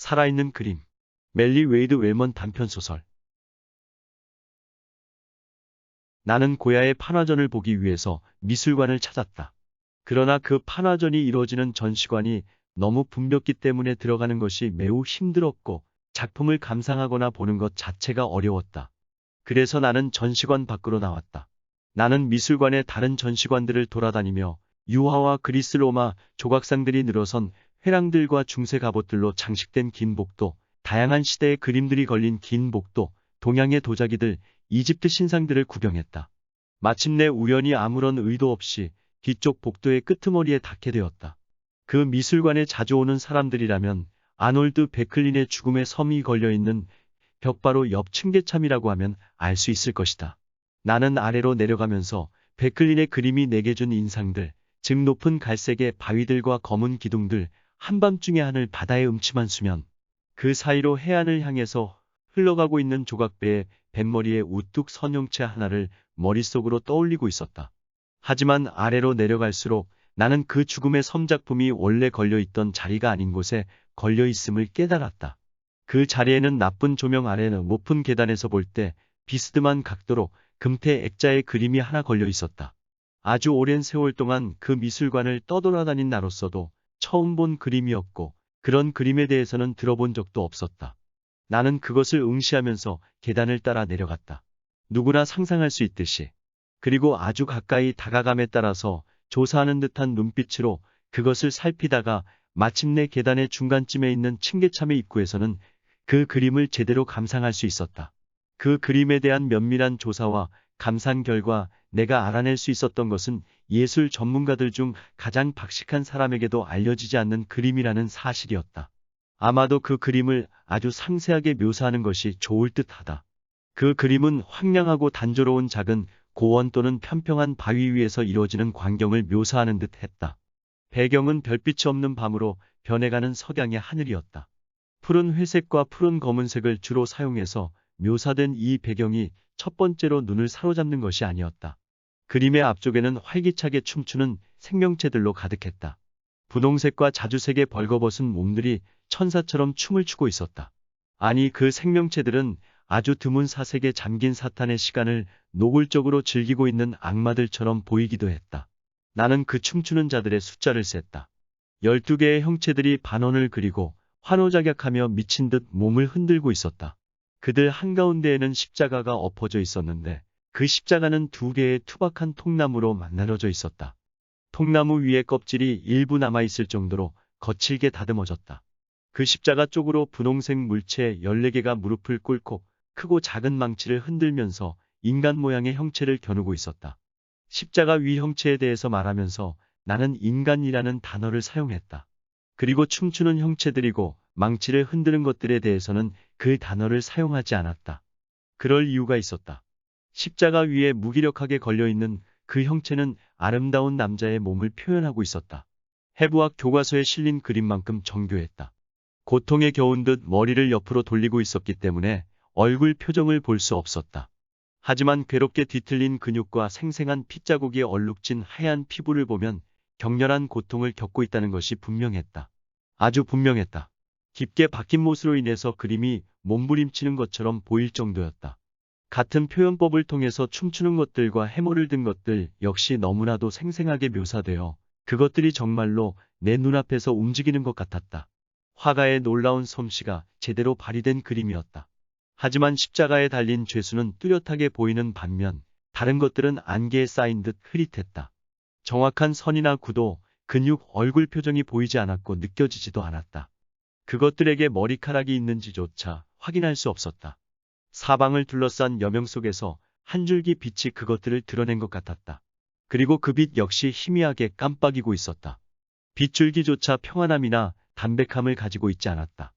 살아있는 그림. 멜리 웨이드 웰먼 단편소설. 나는 고야의 판화전을 보기 위해서 미술관을 찾았다. 그러나 그 판화전이 이루어지는 전시관이 너무 붐볐기 때문에 들어가는 것이 매우 힘들었고 작품을 감상하거나 보는 것 자체가 어려웠다. 그래서 나는 전시관 밖으로 나왔다. 나는 미술관의 다른 전시관들을 돌아다니며 유화와 그리스 로마 조각상들이 늘어선 회랑들과 중세 갑옷들로 장식된 긴 복도, 다양한 시대의 그림들이 걸린 긴 복도, 동양의 도자기들, 이집트 신상들을 구경했다. 마침내 우연히 아무런 의도 없이 뒤쪽 복도의 끄트머리에 닿게 되었다. 그 미술관에 자주 오는 사람들이라면 아놀드 베클린의 죽음의 섬이 걸려있는 벽바로 옆 층계참이라고 하면 알 수 있을 것이다. 나는 아래로 내려가면서 베클린의 그림이 내게 준 인상들, 즉 높은 갈색의 바위들과 검은 기둥들, 한밤중의 하늘 바다의 음침한 수면, 그 사이로 해안을 향해서 흘러가고 있는 조각배의 뱃머리에 우뚝 선 형체 하나를 머릿속으로 떠올리고 있었다. 하지만 아래로 내려갈수록 나는 그 죽음의 섬작품이 원래 걸려있던 자리가 아닌 곳에 걸려있음을 깨달았다. 그 자리에는 나쁜 조명 아래는 높은 계단에서 볼 때 비스듬한 각도로 금태 액자의 그림이 하나 걸려 있었다. 아주 오랜 세월 동안 그 미술관을 떠돌아다닌 나로서도 처음 본 그림이었고 그런 그림에 대해서는 들어본 적도 없었다. 나는 그것을 응시하면서 계단을 따라 내려갔다. 누구나 상상할 수 있듯이. 그리고 아주 가까이 다가감에 따라서 조사하는 듯한 눈빛으로 그것을 살피다가 마침내 계단의 중간쯤에 있는 층계참의 입구에서는 그 그림을 제대로 감상할 수 있었다. 그 그림에 대한 면밀한 조사와 감상 결과 내가 알아낼 수 있었던 것은 예술 전문가들 중 가장 박식한 사람에게도 알려지지 않는 그림이라는 사실이었다. 아마도 그 그림을 아주 상세하게 묘사하는 것이 좋을 듯 하다. 그 그림은 황량하고 단조로운 작은 고원 또는 편평한 바위 위에서 이루어지는 광경을 묘사하는 듯 했다. 배경은 별빛이 없는 밤으로 변해가는 석양의 하늘이었다. 푸른 회색과 푸른 검은색을 주로 사용해서 묘사된 이 배경이 첫 번째로 눈을 사로잡는 것이 아니었다. 그림의 앞쪽에는 활기차게 춤추는 생명체들로 가득했다. 분홍색과 자주색의 벌거벗은 몸들이 천사처럼 춤을 추고 있었다. 아니 그 생명체들은 아주 드문 사색에 잠긴 사탄의 시간을 노골적으로 즐기고 있는 악마들처럼 보이기도 했다. 나는 그 춤추는 자들의 숫자를 셌다. 12개의 형체들이 반원을 그리고 환호작약하며 미친 듯 몸을 흔들고 있었다. 그들 한가운데에는 십자가가 엎어져 있었는데 그 십자가는 두 개의 투박한 통나무로 만들어져 있었다. 통나무 위에 껍질이 일부 남아있을 정도로 거칠게 다듬어졌다. 그 십자가 쪽으로 분홍색 물체 14개가 무릎을 꿇고 크고 작은 망치를 흔들면서 인간 모양의 형체를 겨누고 있었다. 십자가 위 형체에 대해서 말하면서 나는 인간이라는 단어를 사용했다. 그리고 춤추는 형체들이고 망치를 흔드는 것들에 대해서는 그 단어를 사용하지 않았다. 그럴 이유가 있었다. 십자가 위에 무기력하게 걸려있는 그 형체는 아름다운 남자의 몸을 표현하고 있었다. 해부학 교과서에 실린 그림만큼 정교했다. 고통에 겨운 듯 머리를 옆으로 돌리고 있었기 때문에 얼굴 표정을 볼 수 없었다. 하지만 괴롭게 뒤틀린 근육과 생생한 핏자국이 얼룩진 하얀 피부를 보면 격렬한 고통을 겪고 있다는 것이 분명했다. 아주 분명했다. 깊게 박힌 못으로 인해서 그림이 몸부림치는 것처럼 보일 정도였다. 같은 표현법을 통해서 춤추는 것들과 해모를 든 것들 역시 너무나도 생생하게 묘사되어 그것들이 정말로 내 눈앞에서 움직이는 것 같았다. 화가의 놀라운 솜씨가 제대로 발휘된 그림이었다. 하지만 십자가에 달린 죄수는 뚜렷하게 보이는 반면 다른 것들은 안개에 쌓인 듯 흐릿했다. 정확한 선이나 구도, 근육, 얼굴 표정이 보이지 않았고 느껴지지도 않았다. 그것들에게 머리카락이 있는지조차 확인할 수 없었다. 사방을 둘러싼 여명 속에서 한 줄기 빛이 그것들을 드러낸 것 같았다. 그리고 그 빛 역시 희미하게 깜빡이고 있었다. 빗줄기조차 평안함이나 담백함을 가지고 있지 않았다.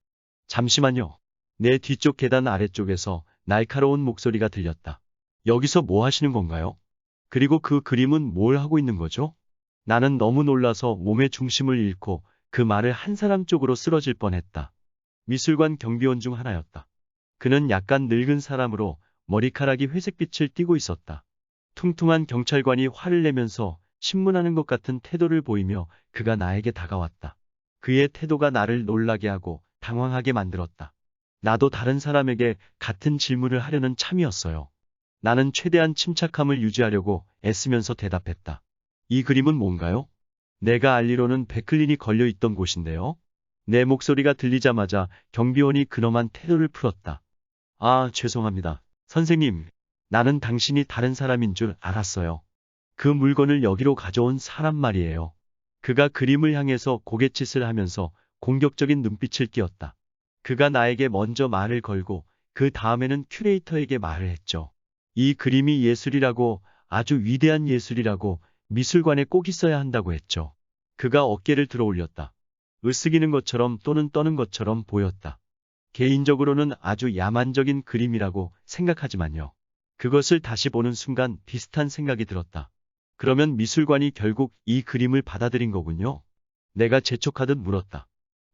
잠시만요. 내 뒤쪽 계단 아래쪽에서 날카로운 목소리가 들렸다. 여기서 뭐 하시는 건가요? 그리고 그 그림은 뭘 하고 있는 거죠? 나는 너무 놀라서 몸의 중심을 잃고 그 말을 한 사람 쪽으로 쓰러질 뻔했다. 미술관 경비원 중 하나였다. 그는 약간 늙은 사람으로 머리카락이 회색빛을 띠고 있었다. 퉁퉁한 경찰관이 화를 내면서 신문하는 것 같은 태도를 보이며 그가 나에게 다가왔다. 그의 태도가 나를 놀라게 하고 당황하게 만들었다. 나도 다른 사람에게 같은 질문을 하려는 참이었어요. 나는 최대한 침착함을 유지하려고 애쓰면서 대답했다. 이 그림은 뭔가요? 내가 알리로는 백클린이 걸려 있던 곳인데요. 내 목소리가 들리자마자 경비원이 근엄한 태도를 풀었다. 아, 죄송합니다. 선생님, 나는 당신이 다른 사람인 줄 알았어요. 그 물건을 여기로 가져온 사람 말이에요. 그가 그림을 향해서 고갯짓을 하면서 공격적인 눈빛을 띄었다. 그가 나에게 먼저 말을 걸고 그 다음에는 큐레이터에게 말을 했죠. 이 그림이 예술이라고 아주 위대한 예술이라고 미술관에 꼭 있어야 한다고 했죠. 그가 어깨를 들어 올렸다. 으쓱이는 것처럼 또는 떠는 것처럼 보였다. 개인적으로는 아주 야만적인 그림이라고 생각하지만요. 그것을 다시 보는 순간 비슷한 생각이 들었다. 그러면 미술관이 결국 이 그림을 받아들인 거군요. 내가 재촉하듯 물었다.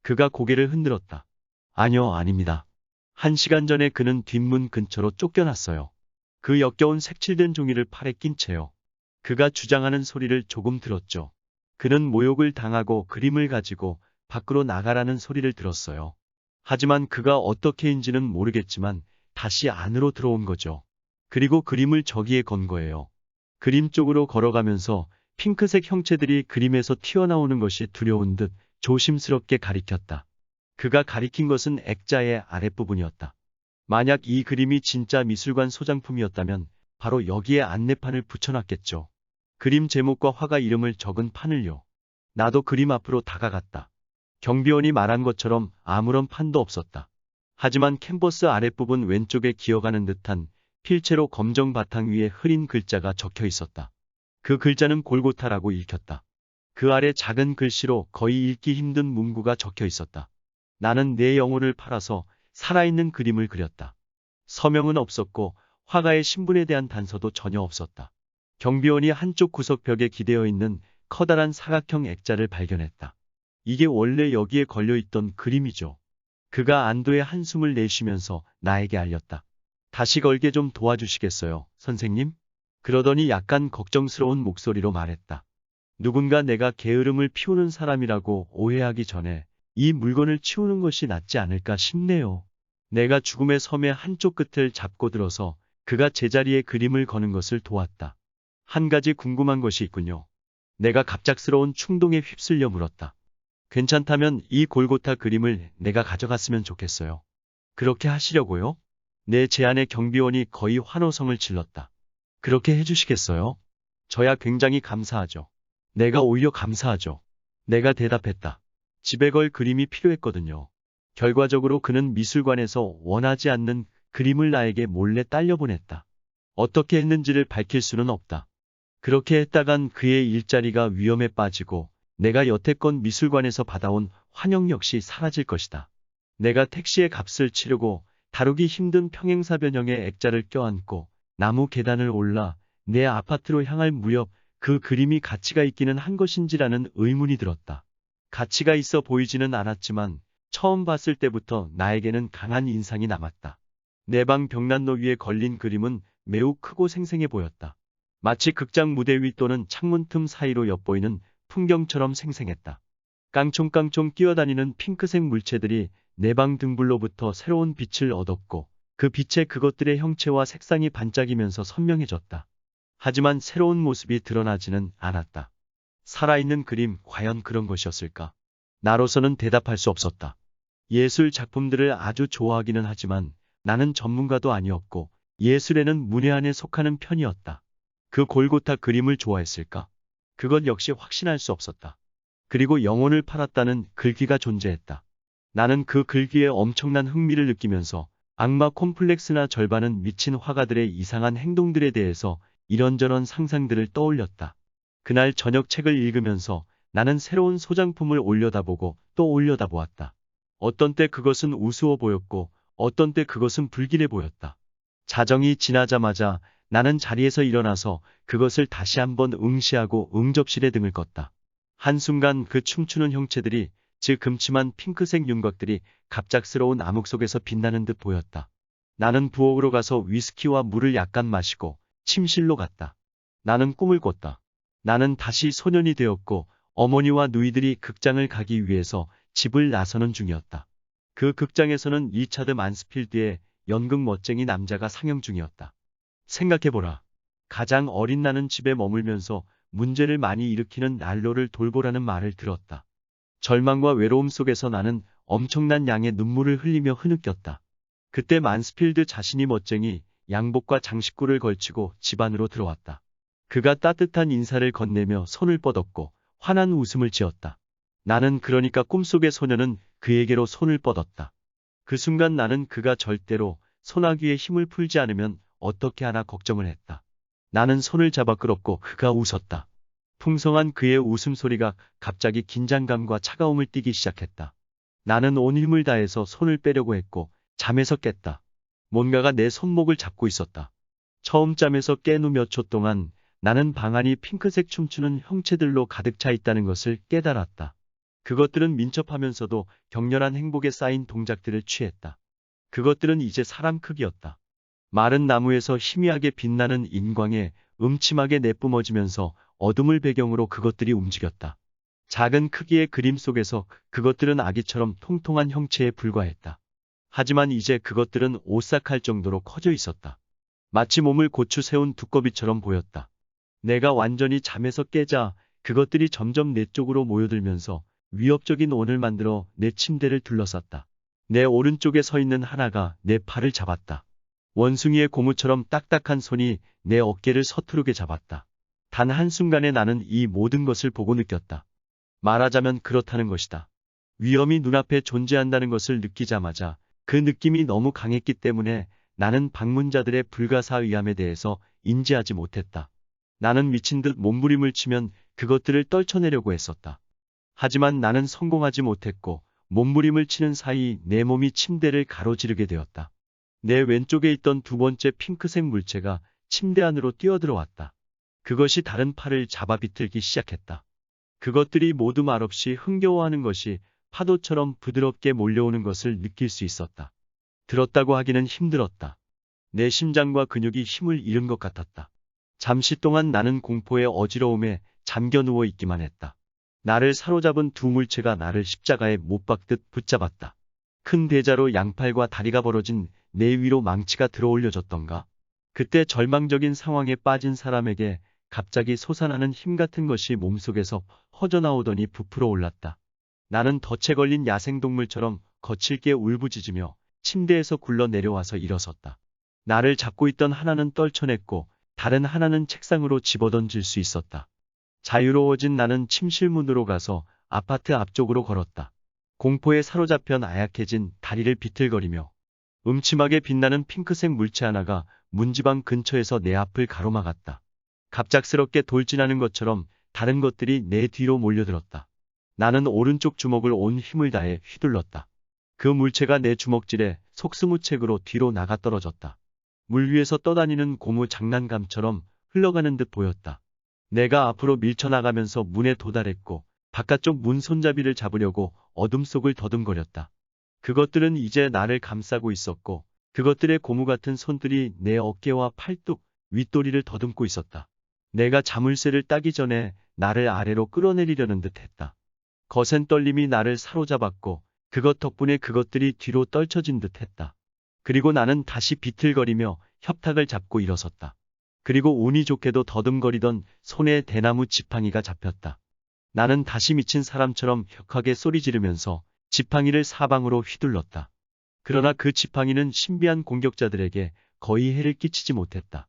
그가 고개를 흔들었다. 아니요, 아닙니다. 한 시간 전에 그는 뒷문 근처로 쫓겨났어요. 그 역겨운 색칠된 종이를 팔에 낀 채요. 그가 주장하는 소리를 조금 들었죠. 그는 모욕을 당하고 그림을 가지고 밖으로 나가라는 소리를 들었어요. 하지만 그가 어떻게인지는 모르겠지만 다시 안으로 들어온 거죠. 그리고 그림을 저기에 건 거예요. 그림 쪽으로 걸어가면서 핑크색 형체들이 그림에서 튀어나오는 것이 두려운 듯 조심스럽게 가리켰다. 그가 가리킨 것은 액자의 아랫부분이었다. 만약 이 그림이 진짜 미술관 소장품이었다면 바로 여기에 안내판을 붙여놨겠죠. 그림 제목과 화가 이름을 적은 판을요. 나도 그림 앞으로 다가갔다. 경비원이 말한 것처럼 아무런 판도 없었다. 하지만 캔버스 아랫부분 왼쪽에 기어가는 듯한 필체로 검정 바탕 위에 흐린 글자가 적혀 있었다. 그 글자는 골고타라고 읽혔다. 그 아래 작은 글씨로 거의 읽기 힘든 문구가 적혀 있었다. 나는 내 영혼을 팔아서 살아있는 그림을 그렸다. 서명은 없었고 화가의 신분에 대한 단서도 전혀 없었다. 경비원이 한쪽 구석벽에 기대어 있는 커다란 사각형 액자를 발견했다. 이게 원래 여기에 걸려있던 그림이죠. 그가 안도의 한숨을 내쉬면서 나에게 알렸다. 다시 걸게 좀 도와주시겠어요, 선생님? 그러더니 약간 걱정스러운 목소리로 말했다. 누군가 내가 게으름을 피우는 사람이라고 오해하기 전에 이 물건을 치우는 것이 낫지 않을까 싶네요. 내가 죽음의 섬의 한쪽 끝을 잡고 들어서 그가 제자리에 그림을 거는 것을 도왔다. 한 가지 궁금한 것이 있군요. 내가 갑작스러운 충동에 휩쓸려 물었다. 괜찮다면 이 골고타 그림을 내가 가져갔으면 좋겠어요. 그렇게 하시려고요? 내 제안에 경비원이 거의 환호성을 질렀다. 그렇게 해주시겠어요? 저야 굉장히 감사하죠. 내가 오히려 감사하죠. 내가 대답했다. 집에 걸 그림이 필요했거든요. 결과적으로 그는 미술관에서 원하지 않는 그림을 나에게 몰래 딸려보냈다. 어떻게 했는지를 밝힐 수는 없다. 그렇게 했다간 그의 일자리가 위험에 빠지고 내가 여태껏 미술관에서 받아온 환영 역시 사라질 것이다. 내가 택시의 값을 치르고 다루기 힘든 평행사변형의 액자를 껴안고 나무 계단을 올라 내 아파트로 향할 무렵 그 그림이 가치가 있기는 한 것인지라는 의문이 들었다. 가치가 있어 보이지는 않았지만 처음 봤을 때부터 나에게는 강한 인상이 남았다. 내 방 벽난로 위에 걸린 그림은 매우 크고 생생해 보였다. 마치 극장 무대 위 또는 창문 틈 사이로 엿보이는 풍경처럼 생생했다. 깡총깡총 뛰어다니는 핑크색 물체들이 내방 등불로부터 새로운 빛을 얻었고 그 빛에 그것들의 형체와 색상이 반짝이면서 선명해졌다. 하지만 새로운 모습이 드러나지는 않았다. 살아있는 그림, 과연 그런 것이었을까? 나로서는 대답할 수 없었다. 예술 작품들을 아주 좋아하기는 하지만 나는 전문가도 아니었고 예술에는 문외한에 속하는 편이었다. 그 골고타 그림을 좋아했을까? 그것 역시 확신할 수 없었다. 그리고 영혼을 팔았다는 글귀가 존재했다. 나는 그 글귀에 엄청난 흥미를 느끼면서 악마 콤플렉스나 절반은 미친 화가들의 이상한 행동들에 대해서 이런저런 상상들을 떠올렸다. 그날 저녁 책을 읽으면서 나는 새로운 소장품을 올려다보고 또 올려다보았다. 어떤 때 그것은 우스워 보였고 어떤 때 그것은 불길해 보였다. 자정이 지나자마자 나는 자리에서 일어나서 그것을 다시 한번 응시하고 응접실에 등을 껐다. 한순간 그 춤추는 형체들이 즉 금침한 핑크색 윤곽들이 갑작스러운 암흑 속에서 빛나는 듯 보였다. 나는 부엌으로 가서 위스키와 물을 약간 마시고 침실로 갔다. 나는 꿈을 꿨다. 나는 다시 소년이 되었고 어머니와 누이들이 극장을 가기 위해서 집을 나서는 중이었다. 그 극장에서는 리차드 만스필드의 연극 멋쟁이 남자가 상영 중이었다. 생각해보라. 가장 어린 나는 집에 머물면서 문제를 많이 일으키는 난로를 돌보라는 말을 들었다. 절망과 외로움 속에서 나는 엄청난 양의 눈물을 흘리며 흐느꼈다. 그때 만스필드 자신이 멋쟁이 양복과 장식구를 걸치고 집 안으로 들어왔다. 그가 따뜻한 인사를 건네며 손을 뻗었고 환한 웃음을 지었다. 나는 그러니까 꿈속의 소녀는 그에게로 손을 뻗었다. 그 순간 나는 그가 절대로 소나귀에 힘을 풀지 않으면 어떻게 하나 걱정을 했다. 나는 손을 잡아 끌었고 그가 웃었다. 풍성한 그의 웃음소리가 갑자기 긴장감과 차가움을 띠기 시작했다. 나는 온 힘을 다해서 손을 빼려고 했고 잠에서 깼다. 뭔가가 내 손목을 잡고 있었다. 처음 잠에서 깬 후 몇 초 동안 나는 방 안이 핑크색 춤추는 형체들로 가득 차 있다는 것을 깨달았다. 그것들은 민첩하면서도 격렬한 행복에 쌓인 동작들을 취했다. 그것들은 이제 사람 크기였다. 마른 나무에서 희미하게 빛나는 인광에 음침하게 내뿜어지면서 어둠을 배경으로 그것들이 움직였다. 작은 크기의 그림 속에서 그것들은 아기처럼 통통한 형체에 불과했다. 하지만 이제 그것들은 오싹할 정도로 커져 있었다. 마치 몸을 고추 세운 두꺼비처럼 보였다. 내가 완전히 잠에서 깨자 그것들이 점점 내 쪽으로 모여들면서 위협적인 원을 만들어 내 침대를 둘러쌌다. 내 오른쪽에 서 있는 하나가 내 팔을 잡았다. 원숭이의 고무처럼 딱딱한 손이 내 어깨를 서투르게 잡았다. 단 한순간에 나는 이 모든 것을 보고 느꼈다. 말하자면 그렇다는 것이다. 위험이 눈앞에 존재한다는 것을 느끼자마자 그 느낌이 너무 강했기 때문에 나는 방문자들의 불가사의함에 대해서 인지하지 못했다. 나는 미친 듯 몸부림을 치면 그것들을 떨쳐내려고 했었다. 하지만 나는 성공하지 못했고 몸부림을 치는 사이 내 몸이 침대를 가로지르게 되었다. 내 왼쪽에 있던 두 번째 핑크색 물체가 침대 안으로 뛰어들어왔다. 그것이 다른 팔을 잡아 비틀기 시작했다. 그것들이 모두 말없이 흥겨워하는 것이 파도처럼 부드럽게 몰려오는 것을 느낄 수 있었다. 들었다고 하기는 힘들었다. 내 심장과 근육이 힘을 잃은 것 같았다. 잠시 동안 나는 공포의 어지러움에 잠겨 누워 있기만 했다. 나를 사로잡은 두 물체가 나를 십자가에 못 박듯 붙잡았다. 큰 대자로 양팔과 다리가 벌어진 내 위로 망치가 들어올려졌던가. 그때 절망적인 상황에 빠진 사람에게 갑자기 솟아나는 힘 같은 것이 몸속에서 퍼져나오더니 부풀어 올랐다. 나는 덫에 걸린 야생동물처럼 거칠게 울부짖으며 침대에서 굴러 내려와서 일어섰다. 나를 잡고 있던 하나는 떨쳐냈고 다른 하나는 책상으로 집어던질 수 있었다. 자유로워진 나는 침실문으로 가서 아파트 앞쪽으로 걸었다. 공포에 사로잡혀 나약해진 다리를 비틀거리며 음침하게 빛나는 핑크색 물체 하나가 문지방 근처에서 내 앞을 가로막았다. 갑작스럽게 돌진하는 것처럼 다른 것들이 내 뒤로 몰려들었다. 나는 오른쪽 주먹을 온 힘을 다해 휘둘렀다. 그 물체가 내 주먹질에 속수무책으로 뒤로 나가 떨어졌다. 물 위에서 떠다니는 고무 장난감처럼 흘러가는 듯 보였다. 내가 앞으로 밀쳐나가면서 문에 도달했고 바깥쪽 문 손잡이를 잡으려고 어둠 속을 더듬거렸다. 그것들은 이제 나를 감싸고 있었고 그것들의 고무 같은 손들이 내 어깨와 팔뚝, 윗도리를 더듬고 있었다. 내가 자물쇠를 따기 전에 나를 아래로 끌어내리려는 듯 했다. 거센 떨림이 나를 사로잡았고 그것 덕분에 그것들이 뒤로 떨쳐진 듯 했다. 그리고 나는 다시 비틀거리며 협탁을 잡고 일어섰다. 그리고 운이 좋게도 더듬거리던 손에 대나무 지팡이가 잡혔다. 나는 다시 미친 사람처럼 격하게 소리 지르면서 지팡이를 사방으로 휘둘렀다. 그러나 그 지팡이는 신비한 공격자들에게 거의 해를 끼치지 못했다.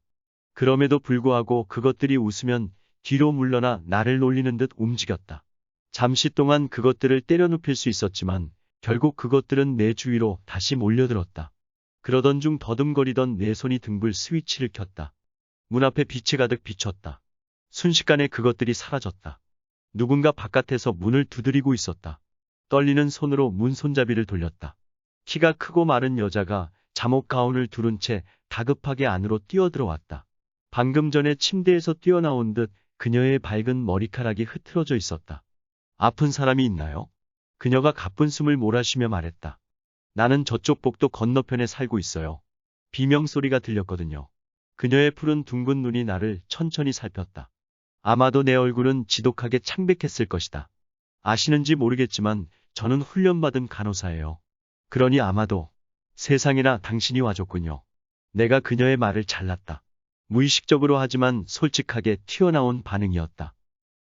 그럼에도 불구하고 그것들이 웃으면 뒤로 물러나 나를 놀리는 듯 움직였다. 잠시 동안 그것들을 때려눕힐 수 있었지만 결국 그것들은 내 주위로 다시 몰려들었다. 그러던 중 더듬거리던 내 손이 등불 스위치를 켰다. 문 앞에 빛이 가득 비쳤다. 순식간에 그것들이 사라졌다. 누군가 바깥에서 문을 두드리고 있었다. 떨리는 손으로 문 손잡이를 돌렸다. 키가 크고 마른 여자가 잠옷 가운을 두른 채 다급하게 안으로 뛰어들어왔다. 방금 전에 침대에서 뛰어나온 듯 그녀의 밝은 머리카락이 흐트러져 있었다. 아픈 사람이 있나요? 그녀가 가쁜 숨을 몰아쉬며 말했다. 나는 저쪽 복도 건너편에 살고 있어요. 비명소리가 들렸거든요. 그녀의 푸른 둥근 눈이 나를 천천히 살폈다. 아마도 내 얼굴은 지독하게 창백했을 것이다. 아시는지 모르겠지만 저는 훈련받은 간호사예요. 그러니 아마도 세상에나 당신이 와줬군요. 내가 그녀의 말을 잘랐다. 무의식적으로 하지만 솔직하게 튀어나온 반응이었다.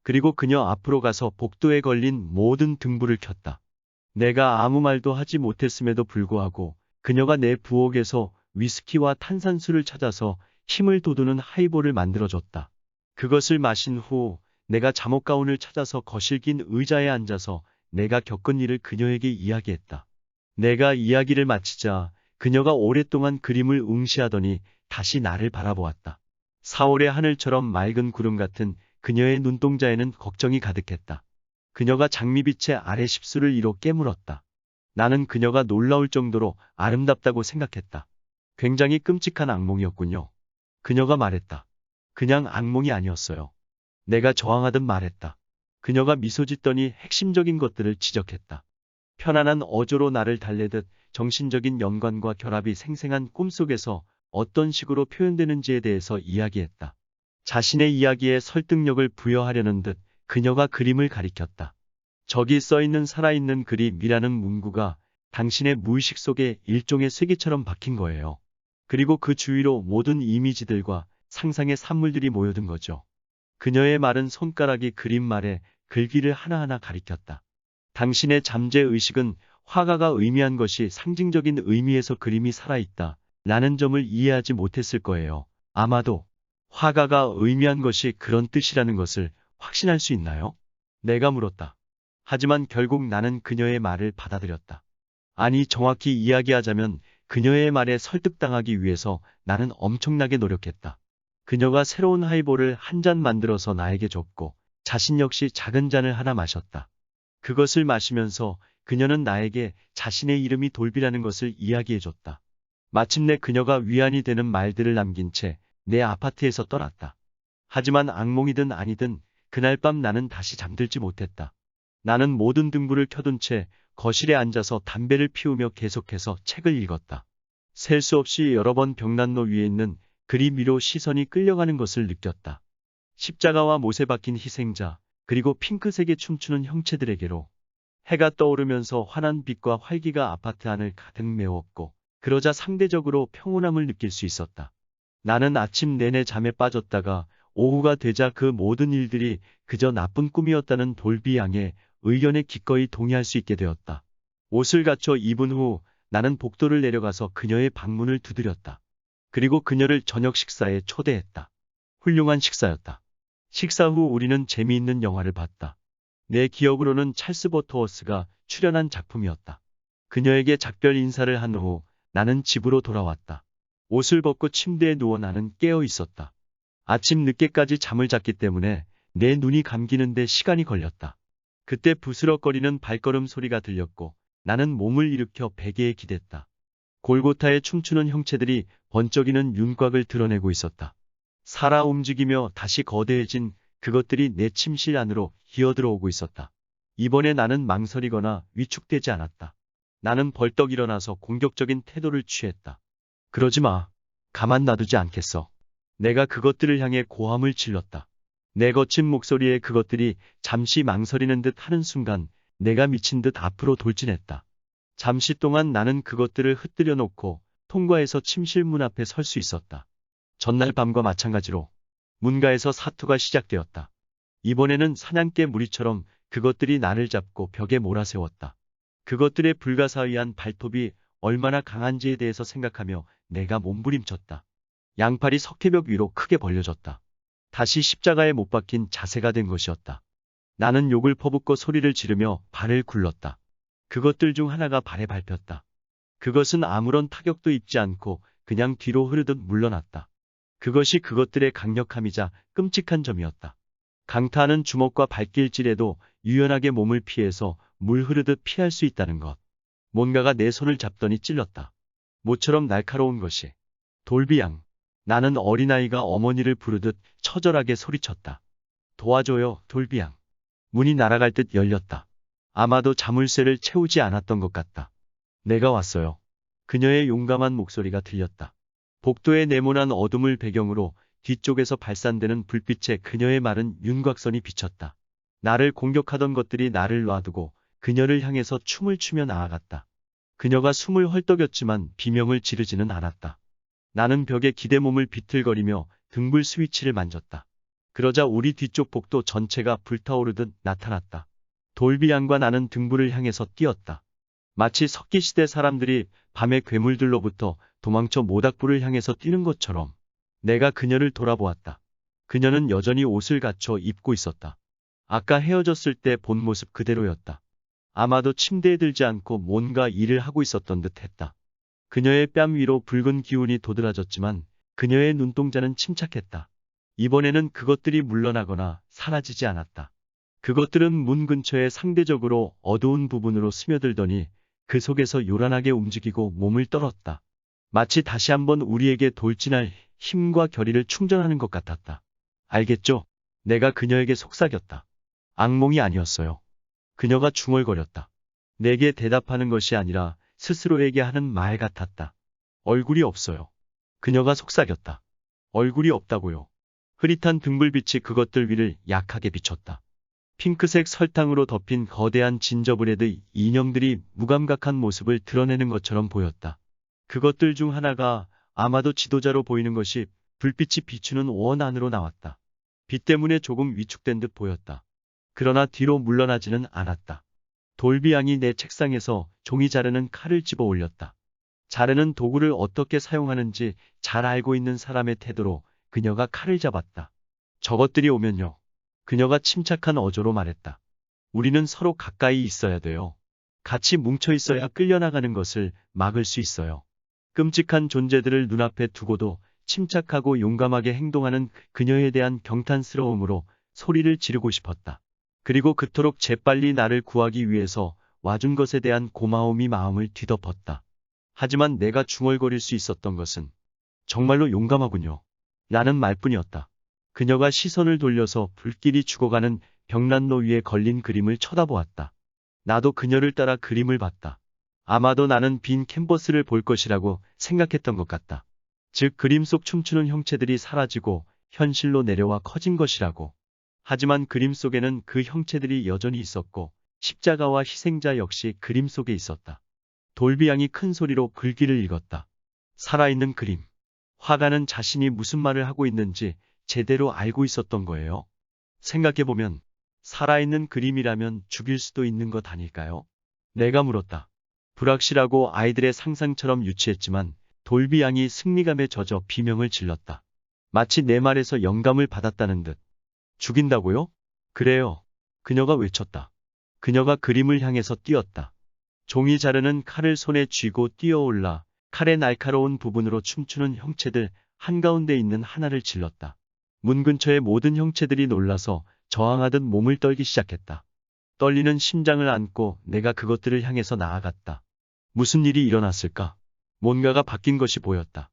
그리고 그녀 앞으로 가서 복도에 걸린 모든 등불을 켰다. 내가 아무 말도 하지 못했음에도 불구하고 그녀가 내 부엌에서 위스키와 탄산수를 찾아서 힘을 돋우는 하이볼을 만들어줬다. 그것을 마신 후 내가 잠옷 가운을 찾아서 거실 긴 의자에 앉아서 내가 겪은 일을 그녀에게 이야기했다. 내가 이야기를 마치자 그녀가 오랫동안 그림을 응시하더니 다시 나를 바라보았다. 4월의 하늘처럼 맑은 구름 같은 그녀의 눈동자에는 걱정이 가득했다. 그녀가 장미빛의 아래 십수를 이로 깨물었다. 나는 그녀가 놀라울 정도로 아름답다고 생각했다. 굉장히 끔찍한 악몽이었군요. 그녀가 말했다. 그냥 악몽이 아니었어요. 내가 저항하듯 말했다. 그녀가 미소 짓더니 핵심적인 것들을 지적했다. 편안한 어조로 나를 달래듯 정신적인 연관과 결합이 생생한 꿈속에서 어떤 식으로 표현되는지에 대해서 이야기했다. 자신의 이야기에 설득력을 부여하려는 듯 그녀가 그림을 가리켰다. 저기 써있는 살아있는 그림이라는 문구가 당신의 무의식 속에 일종의 쐐기처럼 박힌 거예요. 그리고 그 주위로 모든 이미지들과 상상의 산물들이 모여든 거죠. 그녀의 마른 손가락이 그림말에 글귀를 하나하나 가리켰다. 당신의 잠재 의식은 화가가 의미한 것이 상징적인 의미에서 그림이 살아있다. 라는 점을 이해하지 못했을 거예요. 아마도 화가가 의미한 것이 그런 뜻이라는 것을 확신할 수 있나요? 내가 물었다. 하지만 결국 나는 그녀의 말을 받아들였다. 아니 정확히 이야기하자면 그녀의 말에 설득당하기 위해서 나는 엄청나게 노력했다. 그녀가 새로운 하이볼을 한 잔 만들어서 나에게 줬고 자신 역시 작은 잔을 하나 마셨다. 그것을 마시면서 그녀는 나에게 자신의 이름이 돌비라는 것을 이야기해줬다. 마침내 그녀가 위안이 되는 말들을 남긴 채 내 아파트에서 떠났다. 하지만 악몽이든 아니든 그날 밤 나는 다시 잠들지 못했다. 나는 모든 등불을 켜둔 채 거실에 앉아서 담배를 피우며 계속해서 책을 읽었다. 셀 수 없이 여러 번 벽난로 위에 있는 그림 위로 시선이 끌려가는 것을 느꼈다. 십자가와 못에 박힌 희생자, 그리고 핑크색의 춤추는 형체들에게로 해가 떠오르면서 환한 빛과 활기가 아파트 안을 가득 메웠고 그러자 상대적으로 평온함을 느낄 수 있었다. 나는 아침 내내 잠에 빠졌다가 오후가 되자 그 모든 일들이 그저 나쁜 꿈이었다는 돌비 양의 의견에 기꺼이 동의할 수 있게 되었다. 옷을 갖춰 입은 후 나는 복도를 내려가서 그녀의 방문을 두드렸다. 그리고 그녀를 저녁 식사에 초대했다. 훌륭한 식사였다. 식사 후 우리는 재미있는 영화를 봤다. 내 기억으로는 찰스 버터워스가 출연한 작품이었다. 그녀에게 작별 인사를 한 후 나는 집으로 돌아왔다. 옷을 벗고 침대에 누워 나는 깨어 있었다. 아침 늦게까지 잠을 잤기 때문에 내 눈이 감기는데 시간이 걸렸다. 그때 부스럭거리는 발걸음 소리가 들렸고 나는 몸을 일으켜 베개에 기댔다. 골고타에 춤추는 형체들이 번쩍이는 윤곽을 드러내고 있었다. 살아 움직이며 다시 거대해진 그것들이 내 침실 안으로 기어들어오고 있었다. 이번에 나는 망설이거나 위축되지 않았다. 나는 벌떡 일어나서 공격적인 태도를 취했다. 그러지 마. 가만 놔두지 않겠어. 내가 그것들을 향해 고함을 질렀다. 내 거친 목소리에 그것들이 잠시 망설이는 듯 하는 순간 내가 미친 듯 앞으로 돌진했다. 잠시 동안 나는 그것들을 흩뜨려 놓고 통과해서 침실 문 앞에 설 수 있었다. 전날 밤과 마찬가지로 문가에서 사투가 시작되었다. 이번에는 사냥개 무리처럼 그것들이 나를 잡고 벽에 몰아세웠다. 그것들의 불가사의한 발톱이 얼마나 강한지에 대해서 생각하며 내가 몸부림쳤다. 양팔이 석회벽 위로 크게 벌려졌다. 다시 십자가에 못 박힌 자세가 된 것이었다. 나는 욕을 퍼붓고 소리를 지르며 발을 굴렀다. 그것들 중 하나가 발에 밟혔다. 그것은 아무런 타격도 입지 않고 그냥 뒤로 흐르듯 물러났다. 그것이 그것들의 강력함이자 끔찍한 점이었다. 강타하는 주먹과 발길질에도 유연하게 몸을 피해서 물 흐르듯 피할 수 있다는 것. 뭔가가 내 손을 잡더니 찔렀다. 모처럼 날카로운 것이. 돌비양. 나는 어린아이가 어머니를 부르듯 처절하게 소리쳤다. 도와줘요, 돌비양. 문이 날아갈 듯 열렸다. 아마도 자물쇠를 채우지 않았던 것 같다. 내가 왔어요. 그녀의 용감한 목소리가 들렸다. 복도의 네모난 어둠을 배경으로 뒤쪽에서 발산되는 불빛에 그녀의 마른 윤곽선이 비쳤다. 나를 공격하던 것들이 나를 놔두고 그녀를 향해서 춤을 추며 나아갔다. 그녀가 숨을 헐떡였지만 비명을 지르지는 않았다. 나는 벽에 기대 몸을 비틀거리며 등불 스위치를 만졌다. 그러자 우리 뒤쪽 복도 전체가 불타오르듯 나타났다. 돌비양과 나는 등불을 향해서 뛰었다. 마치 석기시대 사람들이 밤의 괴물들로부터 도망쳐 모닥불을 향해서 뛰는 것처럼 내가 그녀를 돌아보았다. 그녀는 여전히 옷을 갖춰 입고 있었다. 아까 헤어졌을 때 본 모습 그대로였다. 아마도 침대에 들지 않고 뭔가 일을 하고 있었던 듯 했다. 그녀의 뺨 위로 붉은 기운이 도드라졌지만 그녀의 눈동자는 침착했다. 이번에는 그것들이 물러나거나 사라지지 않았다. 그것들은 문 근처에 상대적으로 어두운 부분으로 스며들더니 그 속에서 요란하게 움직이고 몸을 떨었다. 마치 다시 한번 우리에게 돌진할 힘과 결의를 충전하는 것 같았다. 알겠죠? 내가 그녀에게 속삭였다. 악몽이 아니었어요. 그녀가 중얼거렸다. 내게 대답하는 것이 아니라 스스로에게 하는 말 같았다. 얼굴이 없어요. 그녀가 속삭였다. 얼굴이 없다고요. 흐릿한 등불빛이 그것들 위를 약하게 비췄다. 핑크색 설탕으로 덮인 거대한 진저브레드 인형들이 무감각한 모습을 드러내는 것처럼 보였다. 그것들 중 하나가 아마도 지도자로 보이는 것이 불빛이 비추는 원 안으로 나왔다. 빛 때문에 조금 위축된 듯 보였다. 그러나 뒤로 물러나지는 않았다. 돌비양이 내 책상에서 종이 자르는 칼을 집어 올렸다. 자르는 도구를 어떻게 사용하는지 잘 알고 있는 사람의 태도로 그녀가 칼을 잡았다. 저것들이 오면요. 그녀가 침착한 어조로 말했다. 우리는 서로 가까이 있어야 돼요. 같이 뭉쳐 있어야 끌려나가는 것을 막을 수 있어요. 끔찍한 존재들을 눈앞에 두고도 침착하고 용감하게 행동하는 그녀에 대한 경탄스러움으로 소리를 지르고 싶었다. 그리고 그토록 재빨리 나를 구하기 위해서 와준 것에 대한 고마움이 마음을 뒤덮었다. 하지만 내가 중얼거릴 수 있었던 것은 정말로 용감하군요. 라는 말뿐이었다. 그녀가 시선을 돌려서 불길이 죽어가는 벽난로 위에 걸린 그림을 쳐다보았다. 나도 그녀를 따라 그림을 봤다. 아마도 나는 빈 캔버스를 볼 것이라고 생각했던 것 같다. 즉 그림 속 춤추는 형체들이 사라지고 현실로 내려와 커진 것이라고. 하지만 그림 속에는 그 형체들이 여전히 있었고 십자가와 희생자 역시 그림 속에 있었다. 돌비양이 큰 소리로 글귀를 읽었다. 살아있는 그림. 화가는 자신이 무슨 말을 하고 있는지 제대로 알고 있었던 거예요. 생각해보면 살아있는 그림이라면 죽일 수도 있는 것 아닐까요? 내가 물었다. 불확실하고 아이들의 상상처럼 유치했지만 돌비 양이 승리감에 젖어 비명을 질렀다. 마치 내 말에서 영감을 받았다는 듯. 죽인다고요? 그래요. 그녀가 외쳤다. 그녀가 그림을 향해서 뛰었다. 종이 자르는 칼을 손에 쥐고 뛰어올라 칼의 날카로운 부분으로 춤추는 형체들 한가운데 있는 하나를 질렀다. 문 근처의 모든 형체들이 놀라서 저항하듯 몸을 떨기 시작했다. 떨리는 심장을 안고 내가 그것들을 향해서 나아갔다. 무슨 일이 일어났을까? 뭔가가 바뀐 것이 보였다.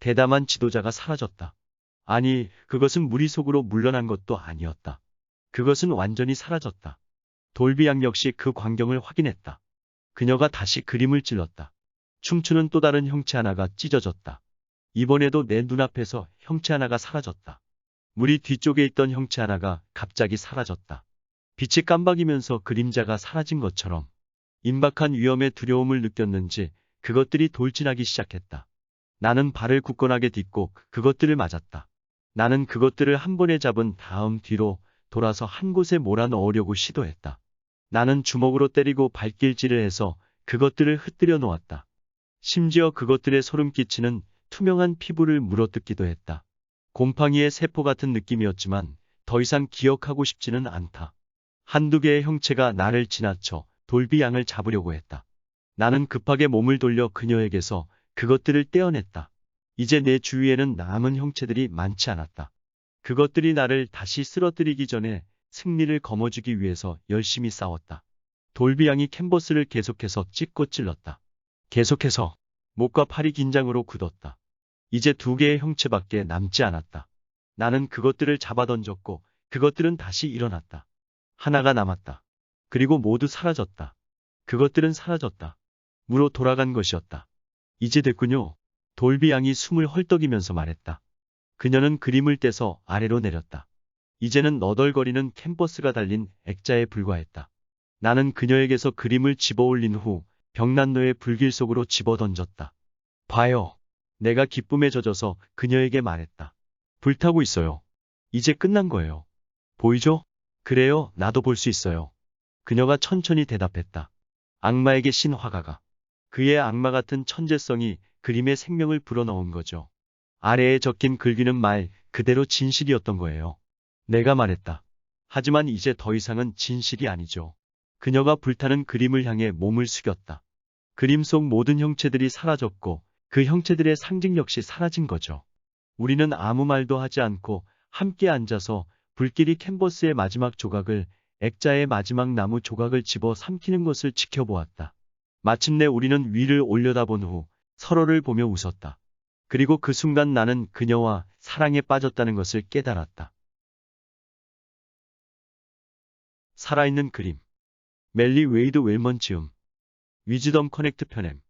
대담한 지도자가 사라졌다. 아니, 그것은 무리 속으로 물러난 것도 아니었다. 그것은 완전히 사라졌다. 돌비양 역시 그 광경을 확인했다. 그녀가 다시 그림을 찔렀다. 춤추는 또 다른 형체 하나가 찢어졌다. 이번에도 내 눈앞에서 형체 하나가 사라졌다. 물이 뒤쪽에 있던 형체 하나가 갑자기 사라졌다. 빛이 깜박이면서 그림자가 사라진 것처럼 임박한 위험의 두려움을 느꼈는지 그것들이 돌진하기 시작했다. 나는 발을 굳건하게 딛고 그것들을 맞았다. 나는 그것들을 한 번에 잡은 다음 뒤로 돌아서 한 곳에 몰아넣으려고 시도했다. 나는 주먹으로 때리고 발길질을 해서 그것들을 흩뜨려 놓았다. 심지어 그것들의 소름 끼치는 투명한 피부를 물어뜯기도 했다. 곰팡이의 세포 같은 느낌이었지만 더 이상 기억하고 싶지는 않다. 한두 개의 형체가 나를 지나쳐 돌비 양을 잡으려고 했다. 나는 급하게 몸을 돌려 그녀에게서 그것들을 떼어냈다. 이제 내 주위에는 남은 형체들이 많지 않았다. 그것들이 나를 다시 쓰러뜨리기 전에 승리를 거머쥐기 위해서 열심히 싸웠다. 돌비양이 캔버스를 계속해서 찢고 찔렀다. 계속해서 목과 팔이 긴장으로 굳었다. 이제 두 개의 형체밖에 남지 않았다. 나는 그것들을 잡아던졌고 그것들은 다시 일어났다. 하나가 남았다. 그리고 모두 사라졌다. 그것들은 사라졌다. 무로 돌아간 것이었다. 이제 됐군요. 돌비 양이 숨을 헐떡이면서 말했다. 그녀는 그림을 떼서 아래로 내렸다. 이제는 너덜거리는 캠퍼스가 달린 액자에 불과했다. 나는 그녀에게서 그림을 집어올린 후 벽난로의 불길 속으로 집어 던졌다. 봐요. 내가 기쁨에 젖어서 그녀에게 말했다. 불타고 있어요. 이제 끝난 거예요. 보이죠? 그래요, 나도 볼 수 있어요. 그녀가 천천히 대답했다. 악마에게 신 화가가. 그의 악마 같은 천재성이 그림에 생명을 불어넣은 거죠. 아래에 적힌 글귀는 말 그대로 진실이었던 거예요. 내가 말했다. 하지만 이제 더 이상은 진실이 아니죠. 그녀가 불타는 그림을 향해 몸을 숙였다. 그림 속 모든 형체들이 사라졌고 그 형체들의 상징 역시 사라진 거죠. 우리는 아무 말도 하지 않고 함께 앉아서 불길이 캔버스의 마지막 조각을 액자의 마지막 나무 조각을 집어 삼키는 것을 지켜보았다. 마침내 우리는 위를 올려다본 후 서로를 보며 웃었다. 그리고 그 순간 나는 그녀와 사랑에 빠졌다는 것을 깨달았다. 살아있는 그림. 멜리 웨이드 웰먼 지음. 위즈덤 커넥트 편엠.